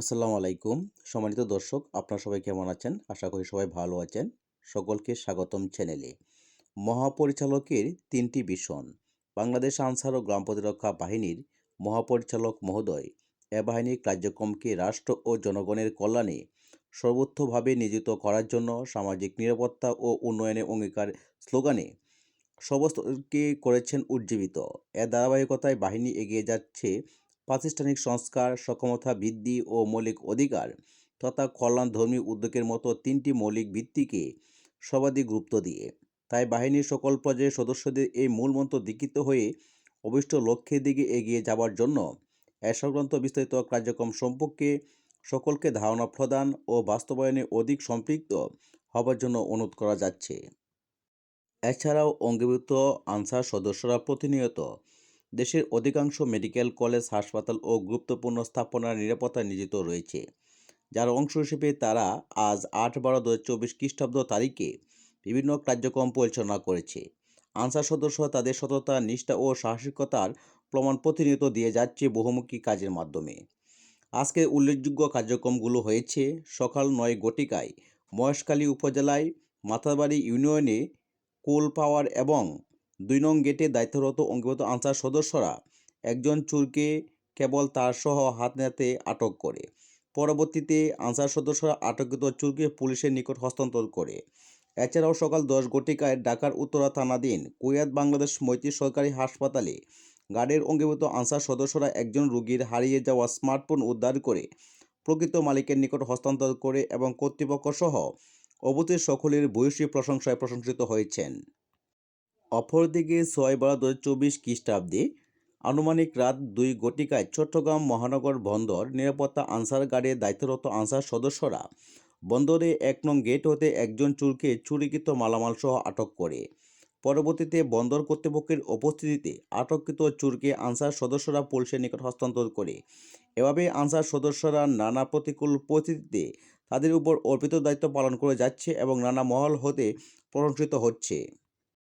আসসালামু আলাইকুম। সম্মানিত দর্শক, আপনারা সবাই কেমন আছেন? আশা করি সবাই ভালো আছেন। সকলকে স্বাগতম চ্যানেলে। মহাপরিচালকের তিনটি ভীষণ, বাংলাদেশ আনসার ও গ্রাম প্রতিরক্ষা বাহিনীর মহাপরিচালক মহোদয়। এ বাহিনীর কার্যক্রমকে রাষ্ট্র ও জনগণের কল্যাণে সর্বোচ্চভাবে নিয়োজিত করার জন্য সামাজিক নিরাপত্তা ও উন্নয়নের অঙ্গীকার স্লোগানে সমস্তকে করেছেন উজ্জীবিত। এ ধারাবাহিকতায় বাহিনী এগিয়ে যাচ্ছে প্রাতিষ্ঠানিক সংস্কার, সক্ষমতা বৃদ্ধি ও মৌলিক অধিকার তথা কল্যাণধর্মী উদ্যোগের মতো তিনটি মৌলিক ভিত্তিকে সর্বাধিক গুরুত্ব দিয়ে। তাই বাহিনীর সকল পর্যায়ের সদস্যদের এই মূলমন্ত্র দীক্ষিত হয়ে অভিষ্ট লক্ষ্যের দিকে এগিয়ে যাওয়ার জন্য এ সংক্রান্ত বিস্তারিত কার্যক্রম সম্পর্কে সকলকে ধারণা প্রদান ও বাস্তবায়নে অধিক সম্পৃক্ত হবার জন্য অনুরোধ করা যাচ্ছে। এছাড়াও অঙ্গীভূত আনসার সদস্যরা প্রতিনিয়ত দেশের অধিকাংশ মেডিকেল কলেজ, হাসপাতাল ও গুরুত্বপূর্ণ স্থাপনার নিরাপত্তা নিয়োজিত রয়েছে। যার অংশ হিসেবে তারা আজ আট বারো দু হাজার চব্বিশ খ্রিস্টাব্দ তারিখে বিভিন্ন কার্যক্রম পরিচালনা করেছে। আনসার সদস্য তাদের সততা, নিষ্ঠা ও সাহসিকতার প্রমাণ প্রতিনিয়ত দিয়ে যাচ্ছে বহুমুখী কাজের মাধ্যমে। আজকের উল্লেখযোগ্য কার্যক্রমগুলো হয়েছে সকাল নয় গটিকায় মহেশখালী উপজেলায় মাথাবাড়ি ইউনিয়নে কোল পাওয়ার এবং দুই নং গেটে দায়িত্বরত অঙ্গীভূত আনসার সদস্যরা একজন চোরকে কেবল তার সহ হাত নাতে আটক করে। পরবর্তীতে আনসার সদস্যরা আটককৃত চোরকে পুলিশের নিকট হস্তান্তর করে। এছাড়াও সকাল দশ ঘটিকায় ঢাকার উত্তরা থানাধীন কুয়াত বাংলাদেশ মৈত্রী সরকারি হাসপাতালে গার্ডের অঙ্গীভূত আনসার সদস্যরা একজন রোগীর হারিয়ে যাওয়া স্মার্টফোন উদ্ধার করে প্রকৃত মালিকের নিকট হস্তান্তর করে এবং কর্তৃপক্ষ সহ অবতীর সকলের ভূয়সী প্রশংসায় প্রশংসিত হয়েছেন। অপরদিকে ছয় বারো দু চব্বিশ খ্রিস্টাব্দে আনুমানিক রাত দুই গটিকায় চট্টগ্রাম মহানগর বন্দর নিরাপত্তা আনসার গার্ডের দায়িত্বরত আনসার সদস্যরা বন্দরে এক নং গেট হতে একজন চুরকে চুরিকৃত মালামাল সহ আটক করে। পরবর্তীতে বন্দর কর্তৃপক্ষের উপস্থিতিতে আটককৃত চুরকে আনসার সদস্যরা পুলিশের নিকট হস্তান্তর করে। এভাবে আনসার সদস্যরা নানা প্রতিকূল পরিস্থিতিতে তাদের উপর অর্পিত দায়িত্ব পালন করে যাচ্ছে এবং নানা মহল হতে প্রশংসিত হচ্ছে।